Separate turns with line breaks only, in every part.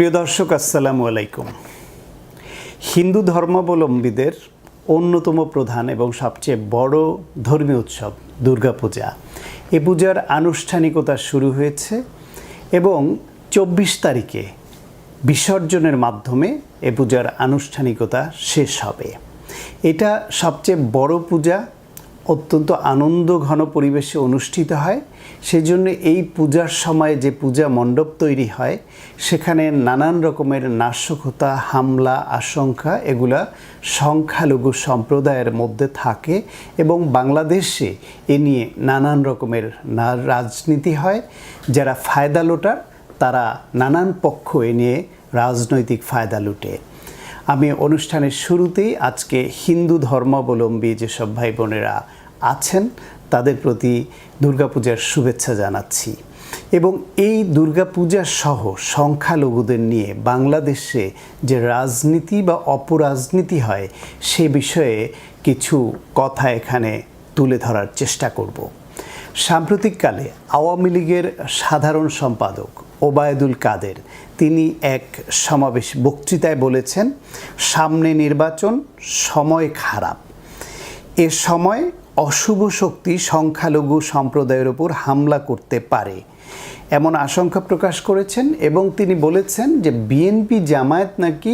প্রিয় দর্শক, আসসালামু আলাইকুম। হিন্দু ধর্মাবলম্বীদের অন্যতম প্রধান এবং সবচেয়ে বড় ধর্মীয় উৎসব দুর্গাপূজা। এ পূজার আনুষ্ঠানিকতা শুরু হয়েছে এবং চব্বিশ তারিখে বিসর্জনের মাধ্যমে এ পূজার আনুষ্ঠানিকতা শেষ হবে। এটা সবচেয়ে বড় পূজা অত্যন্ত আনন্দ ঘন পরিবেশে অনুষ্ঠিত হয়। সেজন্য এই পূজার সময় যে পূজা মণ্ডপ তৈরি হয়, সেখানে নানান রকমের নাশকতা, হামলা, আশঙ্কা এগুলা সংখ্যালঘু সম্প্রদায়ের মধ্যে থাকে এবং বাংলাদেশে এ নিয়ে নানান রকমের না রাজনীতি হয়। যারা ফায়দা লোটার, তারা নানান পক্ষ এ নিয়ে রাজনৈতিক ফায়দা লুটে। আমি অনুষ্ঠানের শুরুতেই আজকে হিন্দু ধর্মাবলম্বী যেসব ভাই বোনেরা আছেন, তাদের প্রতি দুর্গাপূজার শুভেচ্ছা জানাচ্ছি। এবং এই দুর্গাপূজা সহ সংখ্যালঘুদের নিয়ে বাংলাদেশে যে রাজনীতি বা অপরাজনীতি হয়, সে বিষয়ে কিছু কথা এখানে তুলে ধরার চেষ্টা করব। সাম্প্রতিককালে আওয়ামী লীগের সাধারণ সম্পাদক ওবায়দুল কাদের, তিনি এক সমাবেশ বক্তৃতায় বলেছেন, সামনে নির্বাচন সময় খারাপ। এ সময় অশুভ শক্তি সংখ্যালঘু সম্প্রদায়ের ওপর হামলা করতে পারে, এমন আশঙ্কা প্রকাশ করেছেন এবং তিনি বলেছেন যে বিএনপি জামায়াত নাকি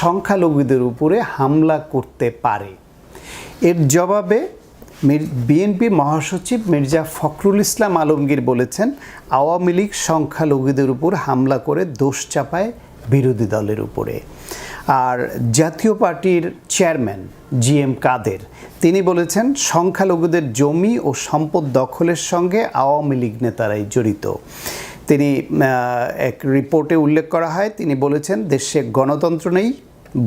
সংখ্যালঘুদের উপরে হামলা করতে পারে। এর জবাবে বিএনপি মহাসচিব মির্জা ফখরুল ইসলাম আলমগীর বলেছেন, আওয়ামী লীগ সংখ্যালঘুদের উপর হামলা করে দোষ চাপায় বিরোধী দলের উপরে। আর জাতীয় পার্টির চেয়ারম্যান জি এম কাদের, তিনি বলেছেন, সংখ্যালঘুদের জমি ও সম্পদ দখলের সঙ্গে আওয়ামী লীগ নেতারাই জড়িত। তিনি এক রিপোর্টে উল্লেখ করা হয়, তিনি বলেছেন, দেশে গণতন্ত্র নেই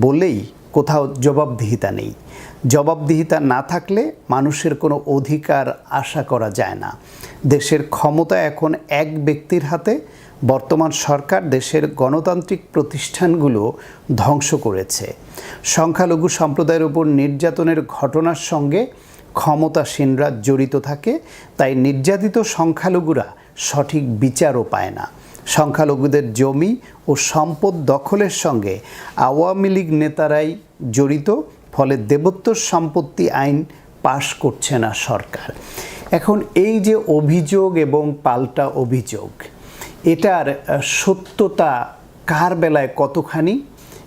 বলেই কোথাও জবাবদিহিতা নেই। জবাবদিহিতা না থাকলে মানুষের কোনো অধিকার আশা করা যায় না। দেশের ক্ষমতা এখন এক ব্যক্তির হাতে, বর্তমান সরকার দেশের গণতান্ত্রিক প্রতিষ্ঠানগুলো ধ্বংস করেছে। সংখ্যালঘু সম্প্রদায়ের উপর নির্যাতনের ঘটনার সঙ্গে ক্ষমতাসীনরা জড়িত থাকে, তাই নির্যাতিত সংখ্যালঘুরা সঠিক বিচারও পায় না। সংখ্যালঘুদের জমি ও সম্পদ দখলের সঙ্গে আওয়ামী লীগ নেতারাই জড়িত, ফলে দেবোত্তর সম্পত্তি আইন পাশ করছে না সরকার। এখন এই যে অভিযোগ এবং পাল্টা অভিযোগ, এটার সত্যতা কার বেলায় কতখানি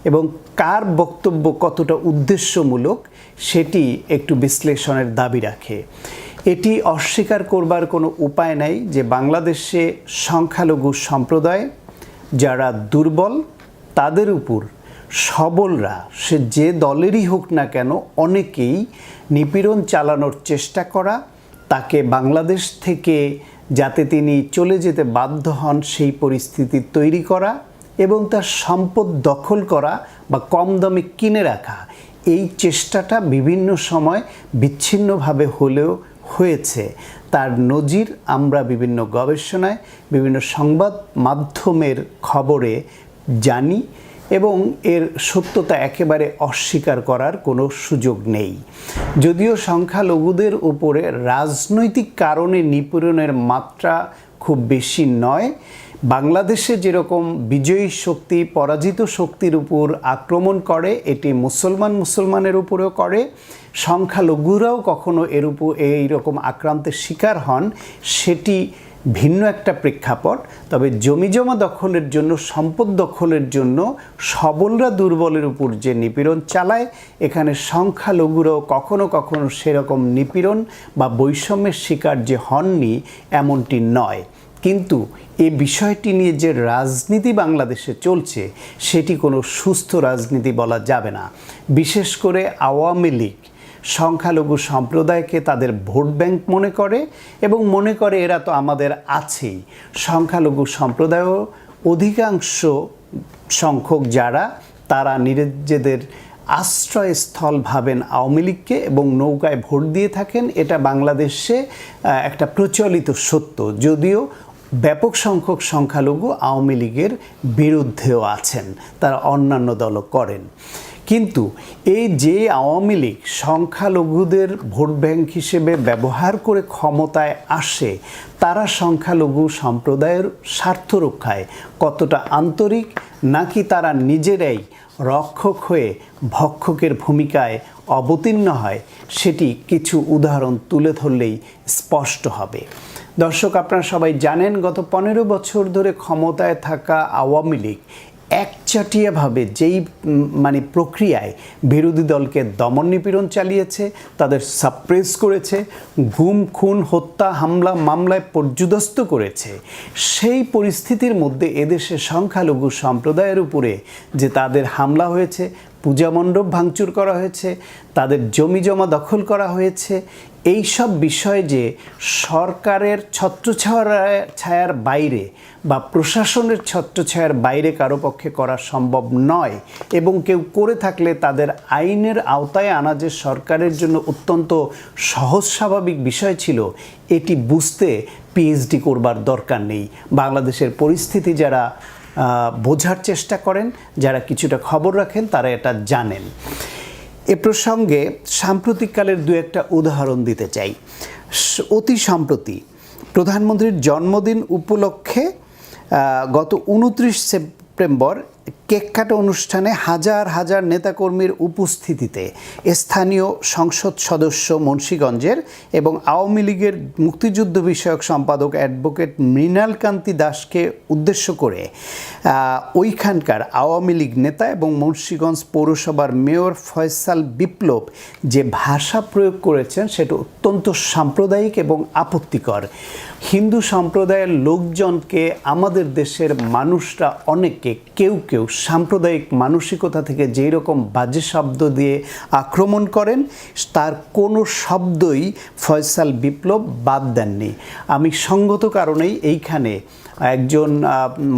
এবং কার বক্তব্য কতটা উদ্দেশ্যমূলক, সেটি একটু বিশ্লেষণের দাবি রাখে। এটি অস্বীকার করবার কোনো উপায় নাই যে বাংলাদেশে সংখ্যালঘু সম্প্রদায় যারা দুর্বল, তাদের উপর সবলরা, সে যে দলেরই হোক না কেন, অনেকেই নিপীড়ন চালানোর চেষ্টা করা তাকে বাংলাদেশ থেকে যাতে তিনি চলে যেতে বাধ্য হন সেই পরিস্থিতি তৈরি করা এবং তার সম্পদ দখল করা বা কম দামে কিনে রাখা, এই চেষ্টাটা বিভিন্ন সময় বিচ্ছিন্নভাবে হলেও হয়েছে। তার নজির আমরা বিভিন্ন গবেষণায়, বিভিন্ন সংবাদ মাধ্যমের খবরে জানি। এবং এর সত্যতা একেবারে অস্বীকার করার কোনো সুযোগ নেই। যদিও সংখ্যালঘুদের উপরে রাজনৈতিক কারণে নিপীড়নের মাত্রা খুব বেশি নয়, বাংলাদেশে যেরকম বিজয়ী শক্তি, পরাজিত শক্তির উপর আক্রমণ করে, এটি মুসলমান মুসলমানের উপরেও করে, সংখ্যালঘুরাও কখনো এর উপর এইরকম আক্রান্তের শিকার হন, সেটি ভিন্ন একটা প্রেক্ষাপট, তবে জমিজমা দখলের জন্য, সম্পদ দখলের জন্য সবলরা দুর্বলের উপর যে নিপীড়ন চালায়, এখানে সংখ্যালঘুরাও কখনো কখনো সেরকম নিপীড়ন বা বৈষম্যের শিকার যে হননি এমনটি নয়। কিন্তু এ বিষয়টি নিয়ে যে রাজনীতি বাংলাদেশে চলছে, সেটি কোনো সুস্থ রাজনীতি বলা যাবে না। বিশেষ করে আওয়ামী লীগ সংখ্যালঘু সম্প্রদায়কে তাদের ভোট ব্যাংক মনে করে এবং মনে করে এরা তো আমাদের আছেই। সংখ্যালঘু সম্প্রদায়ও অধিকাংশ সংখ্যক যারা, তারা নিজেদের আশ্রয়স্থল ভাবেন আওয়ামী লীগকে এবং নৌকায় ভোট দিয়ে থাকেন। এটা বাংলাদেশে একটা প্রচলিত সত্য। যদিও ব্যাপক সংখ্যক সংখ্যালঘু আওয়ামী লীগের বিরুদ্ধেও আছেন, তারা অন্যান্য দলও করেন। কিন্তু এই যে আওয়ামী লীগ সংখ্যালঘুদের ভোট ব্যাংক হিসেবে ব্যবহার করে ক্ষমতায় আসে, তারা সংখ্যালঘু সম্প্রদায়ের স্বার্থ রক্ষায় কতটা আন্তরিক, নাকি তারা নিজেরাই রক্ষক হয়ে ভক্ষকের ভূমিকায় অবতীর্ণ হয়, সেটি কিছু উদাহরণ তুলে ধরলেই স্পষ্ট হবে। দর্শক, আপনারা সবাই জানেন, গত পনেরো বছর ধরে ক্ষমতায় থাকা আওয়ামী লীগ একচাটিয়াভাবে যেই মানে প্রক্রিয়ায় বিরোধী দলকে দমন নিপীড়ন চালিয়েছে, তাদের সাপ্রেস করেছে, ঘুম, খুন, হত্যা, হামলা, মামলায় পর্যুদস্ত করেছে, সেই পরিস্থিতির মধ্যে এদেশে সংখ্যালঘু সম্প্রদায়ের উপরে যে তাদের হামলা হয়েছে পূজা মণ্ডপ ভাঙচুর করা হয়েছে, তাদের জমি জমা দখল করা হয়েছে। এই সব বিষয় যে সরকারের ছত্রছায়ার, ছায়ার বাইরে বা প্রশাসনের ছত্রছায়ার বাইরে কারও পক্ষে করা সম্ভব নয় এবং কেউ করে থাকলে তাদের আইনের আওতায় আনা যে সরকারের জন্য অত্যন্ত সহজ স্বাভাবিক বিষয় ছিল, এটি বুঝতে পিএইচডি করবার দরকার নেই। বাংলাদেশের পরিস্থিতি যারা বোঝার চেষ্টা করেন, যারা কিছুটা খবর রাখেন, তারা এটা জানেন। এ প্রসঙ্গে সাম্প্রতিককালের দু একটা উদাহরণ দিতে চাই। অতি সম্প্রতি প্রধানমন্ত্রীর জন্মদিন উপলক্ষে গত উনত্রিশ সেপ্টেম্বর কেক কাটা অনুষ্ঠানে হাজার হাজার নেতাকর্মীর উপস্থিতিতে স্থানীয় সংসদ সদস্য মুন্সীগঞ্জের এবং আওয়ামী লীগের মুক্তিযুদ্ধ বিষয়ক সম্পাদক অ্যাডভোকেট মৃণালকান্তি দাসকে উদ্দেশ্য করে ওইখানকার আওয়ামী লীগ নেতা এবং মুন্সীগঞ্জ পৌরসভার মেয়র ফয়সাল বিপ্লব যে ভাষা প্রয়োগ করেছেন সেটা অত্যন্ত সাম্প্রদায়িক এবং আপত্তিকর। হিন্দু সম্প্রদায়ের লোকজনকে আমাদের দেশের মানুষরা অনেকে কেউ কেউ সাম্প্রদায়িক মানসিকতা থেকে যেই রকম বাজে শব্দ দিয়ে আক্রমণ করেন, তার কোনো শব্দই ফয়সাল বিপ্লব বাদ দেননি। আমি সঙ্গত কারণেই এইখানে একজন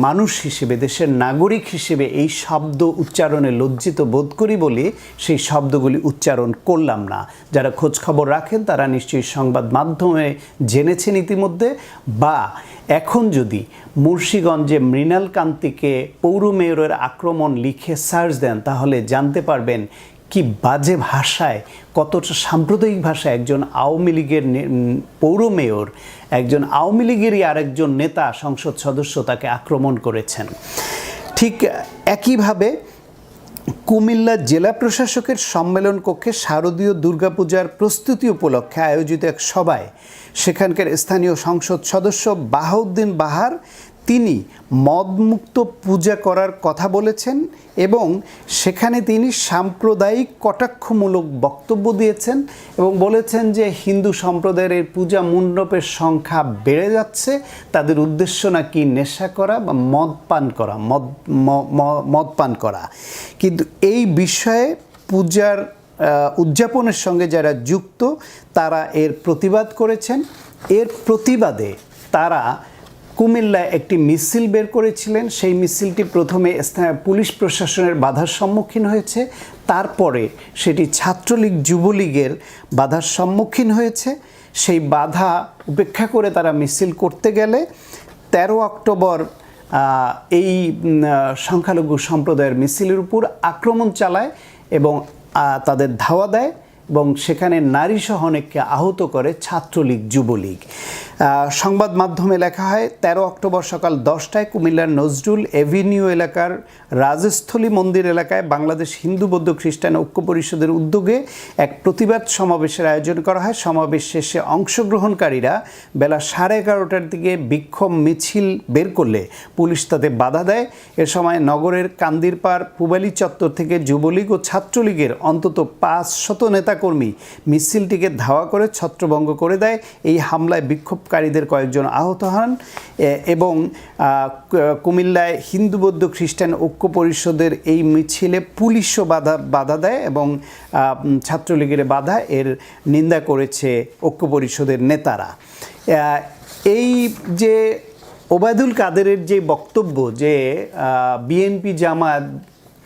মানুষ হিসেবে, দেশের নাগরিক হিসেবে এই শব্দ উচ্চারণে লজ্জিত বোধ করি বলে সেই শব্দগুলি উচ্চারণ করলাম না। যারা খোঁজ খবর রাখেন, তারা নিশ্চয়ই সংবাদ মাধ্যমে জেনেছেন ইতিমধ্যে। বা এখন যদি মুন্সীগঞ্জে মৃণাল কান্তিকে পৌর মেয়রের আক্রমণ লিখে সার্চ দেন, তাহলে জানতে পারবেন কি বাজে ভাষায় কতটা সাম্প্রদায়িক ভাষায় একজন আওয়ামী লীগের পৌর মেয়র, একজন আওয়ামী লীগেরই আরেকজন নেতা, সংসদ সদস্য তাকে আক্রমণ করেছেন। ঠিক একইভাবে কুমিল্লা জেলা প্রশাসকের সম্মেলন কক্ষে শারদীয় দুর্গাপূজার প্রস্তুতি উপলক্ষে আয়োজিত এক সভায়, সেখানকার স্থানীয় সংসদ সদস্য বাহাউদ্দিন বাহার তিনি মদমুক্ত পূজা করার কথা বলেছেন এবং সেখানে তিনি সাম্প্রদায়িক কটাক্ষমূলক বক্তব্য দিয়েছেন এবং বলেছেন যে হিন্দু সম্প্রদায়ের পূজা মণ্ডপের সংখ্যা বেড়ে যাচ্ছে, তাদের উদ্দেশ্য নাকি নেশা করা বা মদ পান করা, মদ মদ পান করা। কিন্তু এই বিষয়ে পূজার উদযাপনের সঙ্গে যারা যুক্ত, তারা এর প্রতিবাদ করেছেন। এর প্রতিবাদে তারা কুমিল্লায় একটি মিছিল বের করেছিলেন। সেই মিছিলটি প্রথমে পুলিশ প্রশাসনের বাধার সম্মুখীন হয়েছে। তারপরে সেটি ছাত্রলীগ, যুবলীগের বাধার সম্মুখীন হয়েছে। সেই বাধা উপেক্ষা করে তারা মিছিল করতে গেলে তেরো অক্টোবর এই সংখ্যালঘু সম্প্রদায়ের মিছিলের উপর আক্রমণ চালায় এবং তাদের ধাওয়া দেয়। এবং সেখানে নারীসহ অনেককে আহত করে ছাত্রলীগ, যুবলীগ। সংবাদ মাধ্যমে লেখা হয়, তেরো অক্টোবর সকাল দশটায় কুমিল্লার নজরুল এভিনিউ এলাকার রাজস্থলী মন্দির এলাকায় বাংলাদেশ হিন্দু বৌদ্ধ খ্রিস্টান ঐক্য পরিষদের উদ্যোগে এক প্রতিবাদ সমাবেশের আয়োজন করা হয়। সমাবেশ শেষে অংশগ্রহণকারীরা বেলা সাড়ে এগারোটার দিকে বিক্ষোভ মিছিল বের করলে পুলিশ তাতে বাধা দেয়। এ সময় নগরের কান্দিরপাড় পুবালি চত্বর থেকে যুবলীগ ও ছাত্রলীগের অন্তত পাঁচ শত নেতাকর্মী মিছিলটিকে ধাওয়া করে ছত্রভঙ্গ করে দেয়। এই হামলায় বিক্ষোভকারীদের কয়েকজন আহত হন এবং কুমিল্লায় হিন্দু বৌদ্ধ খ্রিস্টান ঐক্য পরিষদের এই মিছিলে পুলিশও বাধা বাধা দেয় এবং ছাত্রলীগের বাধা এর নিন্দা করেছে ঐক্য পরিষদের নেতারা। এই যে ওবায়দুল কাদেরের যে বক্তব্য যে বিএনপি জামাত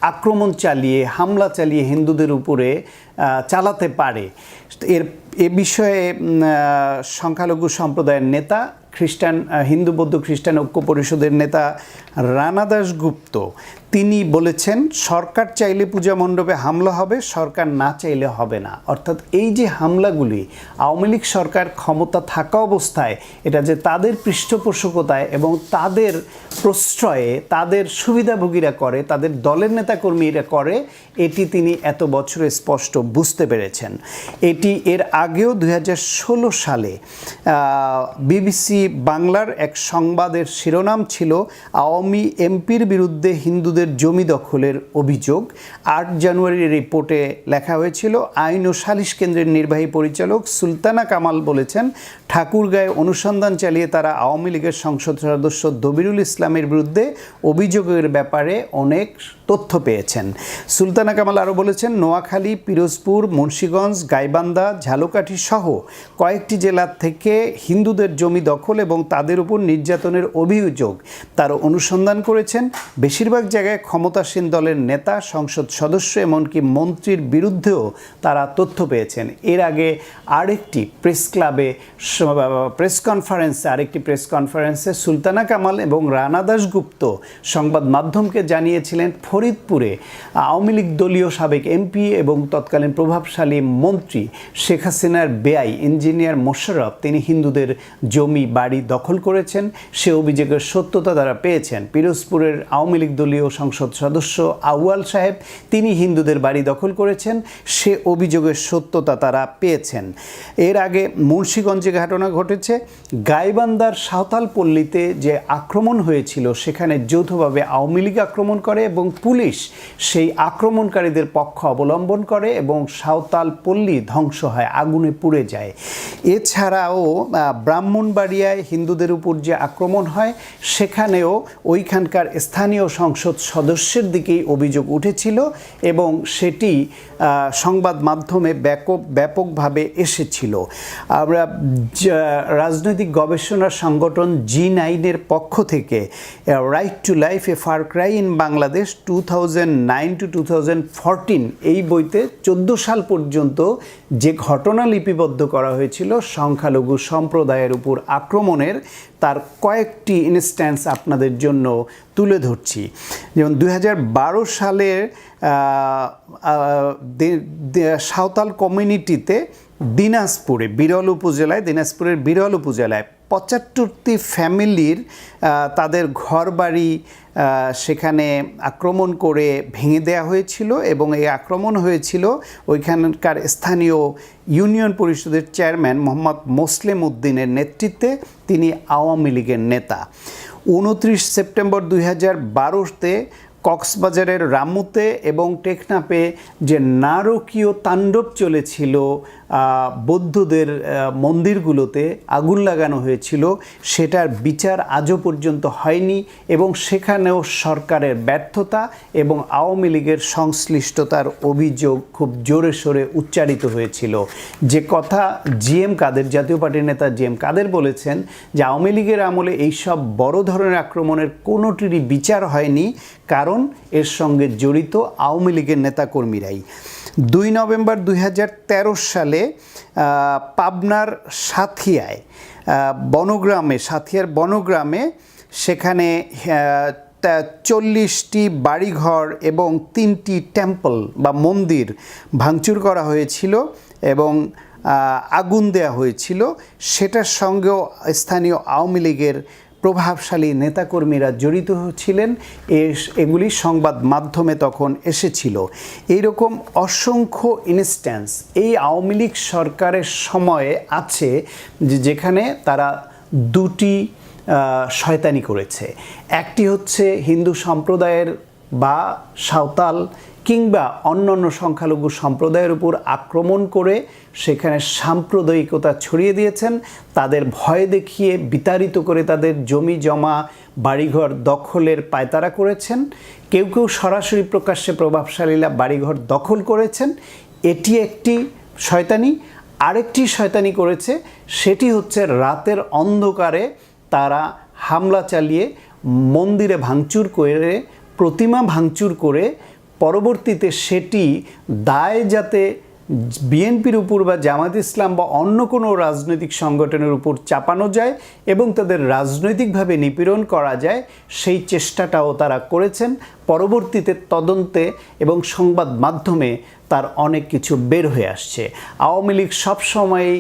আক্রমণ চালিয়ে, হামলা চালিয়ে হিন্দুদের উপরে চালাতে পারে। এর, এ বিষয়ে সংখ্যালঘু সম্প্রদায়ের নেতা, খ্রিস্টান হিন্দু, বৌদ্ধ খ্রিস্টান ঐক্য পরিষদের নেতা রানা দাশগুপ্ত। তিনি বলেছেন, সরকার চাইলে পূজা মণ্ডপে হামলা হবে, সরকার না চাইলে হবে না। অর্থাৎ এই যে হামলাগুলি, আওয়ামী লীগ সরকার ক্ষমতা থাকা অবস্থায়, এটা যে তাদের পৃষ্ঠপোষকতায় এবং তাদের প্রশ্রয়ে তাদের সুবিধাভোগীরা করে, তাদের দলের নেতাকর্মীরা করে, এটি তিনি এত বছরে স্পষ্ট বুঝতে পেরেছেন। এটি এর আগেও দু হাজার ষোলো সালে বিবিসি বাংলার এক সংবাদের শিরোনাম ছিল, আওয়ামী এমপির বিরুদ্ধে হিন্দুদের জমি দখলের অভিযোগ। আট জানুয়ারির রিপোর্টে লেখা হয়েছিল, আইন ও সালিশ কেন্দ্রের নির্বাহী পরিচালক সুলতানা কামাল বলেছেন, ঠাকুরগাঁয়ে অনুসন্ধান চালিয়ে তারা আওয়ামী লীগের সংসদ সদস্য দবিরুল ইসলামের বিরুদ্ধে অভিযোগের ব্যাপারে অনেক তথ্য পেয়েছেন। সুলতানা কামাল আরও বলেছেন, নোয়াখালী, পিরোজপুর, মুন্সীগঞ্জ, গাইবান্ধা, ঝালকাঠি সহ কয়েকটি জেলা থেকে হিন্দুদের জমি দখল এবং তাদের উপর নির্যাতনের অভিযোগ। তার অনুসন্ধান করেছেন, বেশিরভাগ জায়গায় ক্ষমতাসীন দলের নেতা, সংসদ সদস্য এমনকি মন্ত্রীর বিরুদ্ধেও তারা তথ্য পেয়েছেন। এর আগে আরেকটি প্রেস ক্লাবে প্রেস কনফারেন্সে, আরেকটি প্রেস কনফারেন্সে সুলতানা কামাল এবং রানা দাসগুপ্ত সংবাদ মাধ্যমকে জানিয়েছিলেন ফরিদপুরে। আওয়ামী লীগ দলীয় সাবেক এমপি এবং তৎকালীন প্রভাবশালী মন্ত্রী শেখ হাসিনার বেআই ইঞ্জিনিয়ার মোশাররফ, তিনি হিন্দুদের জমি বাড়ি দখল করেছেন। সে অভিযোগের সত্যতা তারা পেয়েছেন। পিরোজপুরের আওয়ামী লীগ দলীয় সংসদ সদস্য আউয়াল সাহেব, তিনি হিন্দুদের বাড়ি দখল করেছেন, সে অভিযোগের সত্যতা তারা পেয়েছেন। এর আগে মুন্সীগঞ্জে ঘটনা ঘটেছে গাইবান্দার সাঁওতাল পল্লীতে যে আক্রমণ হয়েছিল, সেখানে যৌথভাবে আওয়ামী লীগ আক্রমণ করে এবং পুলিশ সেই আক্রমণকারীদের পক্ষ অবলম্বন করে এবং সাঁওতাল পল্লী ধ্বংস হয়, আগুনে পুড়ে যায়। এছাড়াও ব্রাহ্মণবাড়িয়ায় হিন্দুদের উপর যে আক্রমণ হয়, সেখানেও ওইখানকার স্থানীয় সংসদ সদস্যের দিকেই অভিযোগ উঠেছিল এবং সেটি সংবাদ মাধ্যমে ব্যাপক ব্যাপকভাবে এসেছিল। আমরা রাজনৈতিক গবেষণা সংগঠন জি নাইনের পক্ষ থেকে right to life a far cry in Bangladesh two thousand nine to two thousand এই বইতে চোদ্দ সাল পর্যন্ত যে ঘটনা লিপিবদ্ধ করা হয়েছিল, সংখ্যালঘু সম্প্রদায়ের উপর আক্রমণের তার কয়েকটি ইনস্ট্যান্স আপনাদের জন্য তুলে ধরছি। যেমন দু হাজার বারো সালের সাঁওতাল কমিউনিটিতে দিনাজপুরে, বিরল উপজেলায়, দিনাজপুরের বিরল উপজেলায় পঁচাত্তরটি ফ্যামিলির তাদের ঘরবাড়ি সেখানে আক্রমণ করে ভেঙে দেওয়া হয়েছিল এবং এই আক্রমণ হয়েছিল ওইখানকার স্থানীয় ইউনিয়ন পরিষদের চেয়ারম্যান মোহাম্মদ মোসলেম উদ্দিনের নেতৃত্বে তিনি আওয়ামী লীগের নেতা। উনত্রিশ সেপ্টেম্বর দুই হাজার বারোতে কক্সবাজারের রামুতে এবং টেকনাপে যে নারকীয় তাণ্ডব চলেছিল বৌদ্ধদের মন্দিরগুলোতে আগুন লাগানো হয়েছিল। সেটার বিচার আজও পর্যন্ত হয়নি এবং সেখানেও সরকারের ব্যর্থতা এবং আওয়ামী লীগের সংশ্লিষ্টতার অভিযোগ খুব জোরে সোরে উচ্চারিত হয়েছিল। যে কথা জিএম কাদের, জাতীয় পার্টির নেতা জিএম কাদের বলেছেন যে আওয়ামী লীগের আমলে এইসব বড় ধরনের আক্রমণের কোনোটিরই বিচার হয়নি, কারণ এর সঙ্গে জড়িত আওয়ামী লীগের নেতাকর্মীরাই। দুই নভেম্বর দুই হাজার তেরো সালে পাবনার সাথিয়ায় বনগ্রামে, সাথিয়ার বনগ্রামে সেখানে চল্লিশটি বাড়িঘর এবং তিনটি টেম্পল বা মন্দির ভাঙচুর করা হয়েছিল এবং আগুন দেয়া হয়েছিল। সেটার সঙ্গেও স্থানীয় আওয়ামী লীগের প্রভাবশালী নেতাকর্মীরা জড়িত ছিলেন। এগুলি সংবাদ মাধ্যমে তখন এসেছিল। এইরকম অসংখ্য ইনস্ট্যান্স এই আওয়ামী লীগ সরকারের সময়ে আছে যেখানে তারা দুটি শয়তানি করেছে। একটি হচ্ছে হিন্দু সম্প্রদায়ের বা সাঁওতাল কিংবা অন্যান্য সংখ্যালঘু সম্প্রদায়ের উপর আক্রমণ করে সেখানে সাম্প্রদায়িকতা ছড়িয়ে দিয়েছেন, তাদের ভয় দেখিয়ে বিতাড়িত করে তাদের জমি, জমা, বাড়িঘর দখলের পায়তারা করেছেন। কেউ কেউ সরাসরি প্রকাশ্যে প্রভাবশালীরা বাড়িঘর দখল করেছেন। এটি একটি শয়তানি। আরেকটি শয়তানি করেছে, সেটি হচ্ছে রাতের অন্ধকারে তারা হামলা চালিয়ে মন্দিরে ভাঙচুর করে, প্রতিমা ভাঙচুর করে পরবর্তীতে সেটি দায় যাতে বিএনপির উপর বা জামাত ইসলাম বা অন্য কোনো রাজনৈতিক সংগঠনের উপর চাপানো যায় এবং তাদের রাজনৈতিকভাবে নিপীড়ন করা যায়, সেই চেষ্টাটাও তারা করেছেন। পরবর্তীতে তদন্তে এবং সংবাদ মাধ্যমে তার অনেক কিছু বের হয়ে আসছে। আওয়ামী লীগ সবসময়ই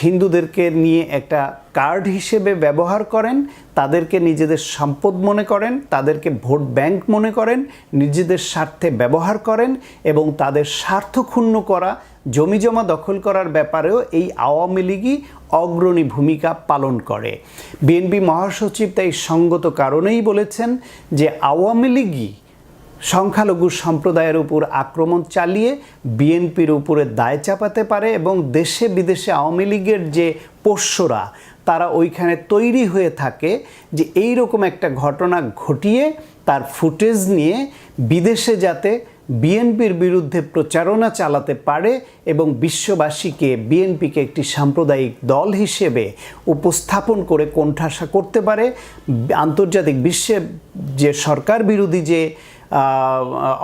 হিন্দুদেরকে নিয়ে একটা কার্ড হিসেবে ব্যবহার করেন তাদেরকে নিজেদের সম্পদ মনে করেন, তাদেরকে ভোট ব্যাংক মনে করেন, নিজেদের স্বার্থে ব্যবহার করেন এবং তাদের স্বার্থ ক্ষুণ্ণ করা, জমি জমা দখল করার ব্যাপারেও এই আওয়ামী লীগই অগ্রণী ভূমিকা পালন করে। বিএনপি মহাসচিব তাই সঙ্গত কারণেই বলেছেন যে আওয়ামী লীগই সংখ্যালঘু সম্প্রদায়ের উপর আক্রমণ চালিয়ে বিএনপির উপরে দায় চাপাতে পারে এবং দেশে বিদেশে আওয়ামী লীগের যে পোষ্যরা, তারা ওইখানে তৈরি হয়ে থাকে যে এই রকম একটা ঘটনা ঘটিয়ে তার ফুটেজ নিয়ে বিদেশে যাতে বিএনপির বিরুদ্ধে প্রচারণা চালাতে পারে এবং বিশ্ববাসীকে, বিএনপিকে একটি সাম্প্রদায়িক দল হিসেবে উপস্থাপন করে কোণঠাসা করতে পারে। আন্তর্জাতিক বিশ্বে যে সরকার বিরোধী যে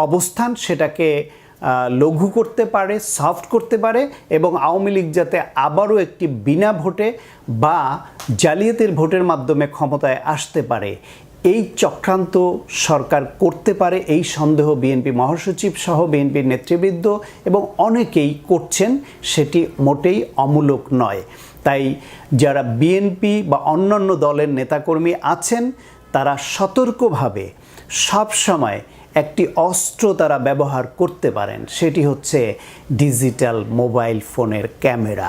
অবস্থান সেটাকে লঘু করতে পারে, সফট করতে পারে এবং আওয়ামী লীগ যাতে আবারও একটি বিনা ভোটে বা জালিয়াতির ভোটের মাধ্যমে ক্ষমতায় আসতে পারে, এই চক্রান্ত সরকার করতে পারে, এই সন্দেহ বিএনপি মহাসচিব সহ বিএনপির নেতৃবৃন্দ এবং অনেকেই করছেন, সেটি মোটেই অমূলক নয়। তাই যারা বিএনপি বা অন্যান্য দলের নেতাকর্মী আছেন, তারা সতর্কভাবে সবসময় একটি অস্ত্র তারা ব্যবহার করতে পারেন। সেটি হচ্ছে ডিজিটাল মোবাইল ফোনের ক্যামেরা।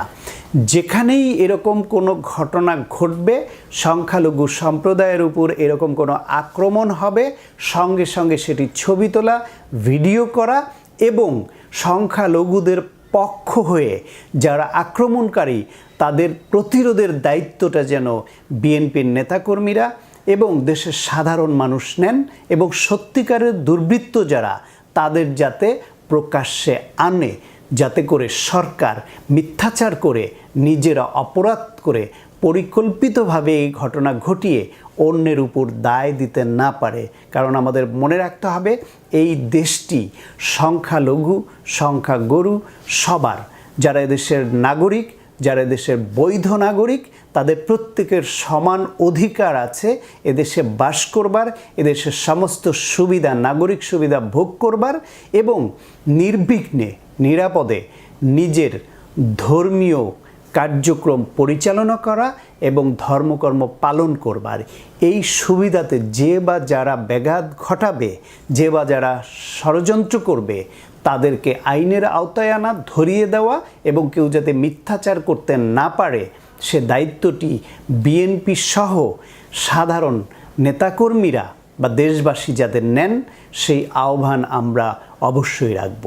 যেখানেই এরকম কোনো ঘটনা ঘটবে, সংখ্যালঘু সম্প্রদায়ের উপর এরকম কোনো আক্রমণ হবে, সঙ্গে সঙ্গে সেটি ছবি তোলা, ভিডিও করা এবং সংখ্যালঘুদের পক্ষ হয়ে যারা আক্রমণকারী, তাদের প্রতিরোধের দায়িত্বটা যেন বিএনপির নেতাকর্মীরা এবং দেশের সাধারণ মানুষ নেন এবং সত্যিকারের দুর্বৃত্ত যারা, তাদের যাতে প্রকাশ্যে আনে, যাতে করে সরকার মিথ্যাচার করে, নিজেরা অপরাধ করে পরিকল্পিতভাবে এই ঘটনা ঘটিয়ে অন্যের উপর দায় দিতে না পারে। কারণ আমাদের মনে রাখতে হবে, এই দেশটি সংখ্যালঘু, সংখ্যাগরু সবার। যারা এদেশের নাগরিক, যারা দেশের বৈধ নাগরিক তাদের প্রত্যেকের সমান অধিকার আছে। এদেশে বাস করবার এদেশের সমস্ত সুবিধা, নাগরিক সুবিধা ভোগ করবার এবং নির্বিঘ্নে, নিরাপদে নিজের ধর্মীয় কার্যক্রম পরিচালনা করা এবং ধর্মকর্ম পালন করবার। এই সুবিধাতে যে বা যারা ব্যাঘাত ঘটাবে, যে বা যারা ষড়যন্ত্র করবে, তাদেরকে আইনের আওতায় আনা, ধরিয়ে দেওয়া এবং কেউ যাতে মিথ্যাচার করতে না পারে সে দায়িত্বটি বিএনপি সহ সাধারণ নেতাকর্মীরা বা দেশবাসী যাদের নেন, সেই আহ্বান আমরা অবশ্যই রাখব।